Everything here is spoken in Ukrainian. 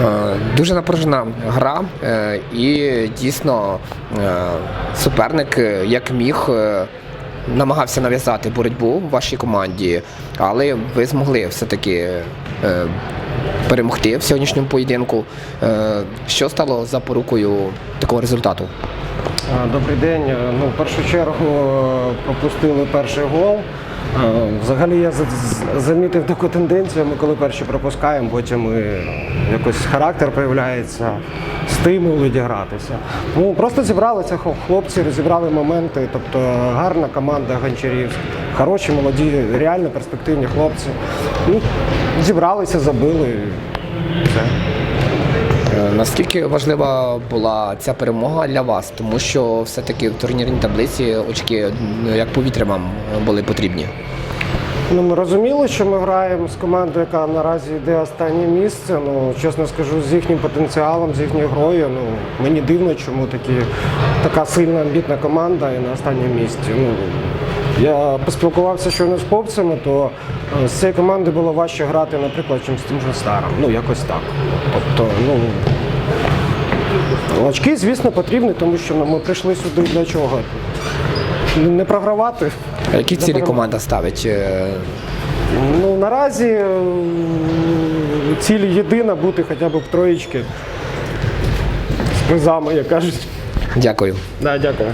Е, Дуже напружена гра, е, і дійсно е, суперник як міг. Намагався нав'язати боротьбу вашій команді, але ви змогли все-таки перемогти в сьогоднішньому поєдинку. Що стало запорукою такого результату? Добрий день. Ну, в першу чергу пропустили перший гол. Е, Взагалі я замітив таку тенденцію, ми коли перші пропускаємо, потім і якось характер проявляється, стимул відігратися. Ну, просто зібралися хлопці, розібрали моменти, тобто гарна команда гончарів, хороші, молоді, реально перспективні хлопці. Ну, зібралися, забили. Все. Е, Наскільки важлива була ця перемога для вас? Тому що все-таки в турнірній таблиці очки ну, як повітря вам були потрібні. Ну, ми розуміли, що ми граємо з командою, яка наразі йде останнє місце. Ну, чесно скажу, з їхнім потенціалом, з їхньою грою. Ну, мені дивно, чому такі, така сильна амбітна команда і на останньому місці. Ну, я поспілкувався щойно з хлопцями, то е, з цієї команди було важче грати, наприклад, чим з тим же старом. Ну, якось так. Тобто, ну. Очки, звісно, потрібні, тому що ну, ми прийшли сюди для чого? Не програвати. А Які цілі перемоги. команда ставить? Е, Ну, наразі е, ціль єдина бути хоча б в троєчки з призами, як кажуть. Дякую. Да, дякую.